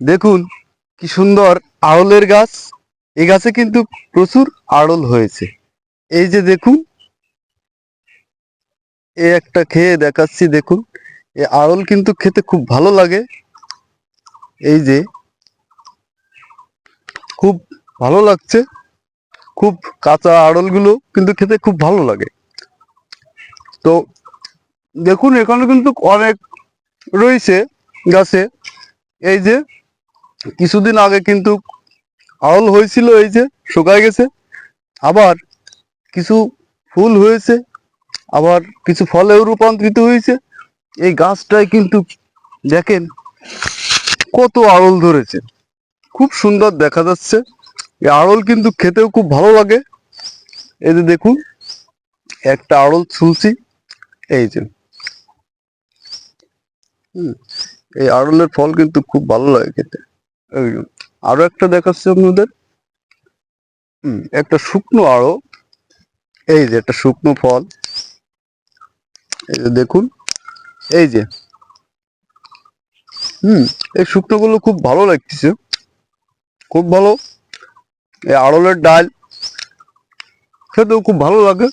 দেখুন কি সুন্দর আড়লের গাছ। এই গাছে কিন্তু প্রচুর আড়ল হয়েছে। এই যে দেখুন এ একটা খেয়ে দেখাচ্ছি দেখুন। এই আড়ল কিন্তু খেতে খুব ভালো লাগে। এই যে খুব ভালো লাগছে। খুব কাঁচা আড়লগুলো কিন্তু খেতে খুব ভালো লাগে। তো দেখুন, এখানে কিন্তু অনেক রয়েছে গাছে। এই যে কিছুদিন আগে কিন্তু আড়ল হয়েছিল এই যে, শুকায় গেছে। আবার কিছু ফুল হয়েছে, আবার কিছু ফলেও রূপান্তরিত হয়েছে। এই গাছটায় কিন্তু দেখেন কত আড়ল ধরেছে। খুব সুন্দর দেখা যাচ্ছে। এই আড়ল কিন্তু খেতেও খুব ভালো লাগে। এই যে দেখুন, একটা আড়ল ছুলছি, এই যে। এই আড়লের ফল কিন্তু খুব ভালো লাগে খেতে। আরও একটা দেখাচ্ছি আপনাদের। হুম, একটা শুকনো আড়ো। এই যে একটা শুকনো ফল। এই যে দেখুন। এই যে। হুম এই শুকনো গুলো খুব ভালো লাগতেছে। খুব ভালো। এই আড়লের ডাল খেতেও খুব ভালো লাগে।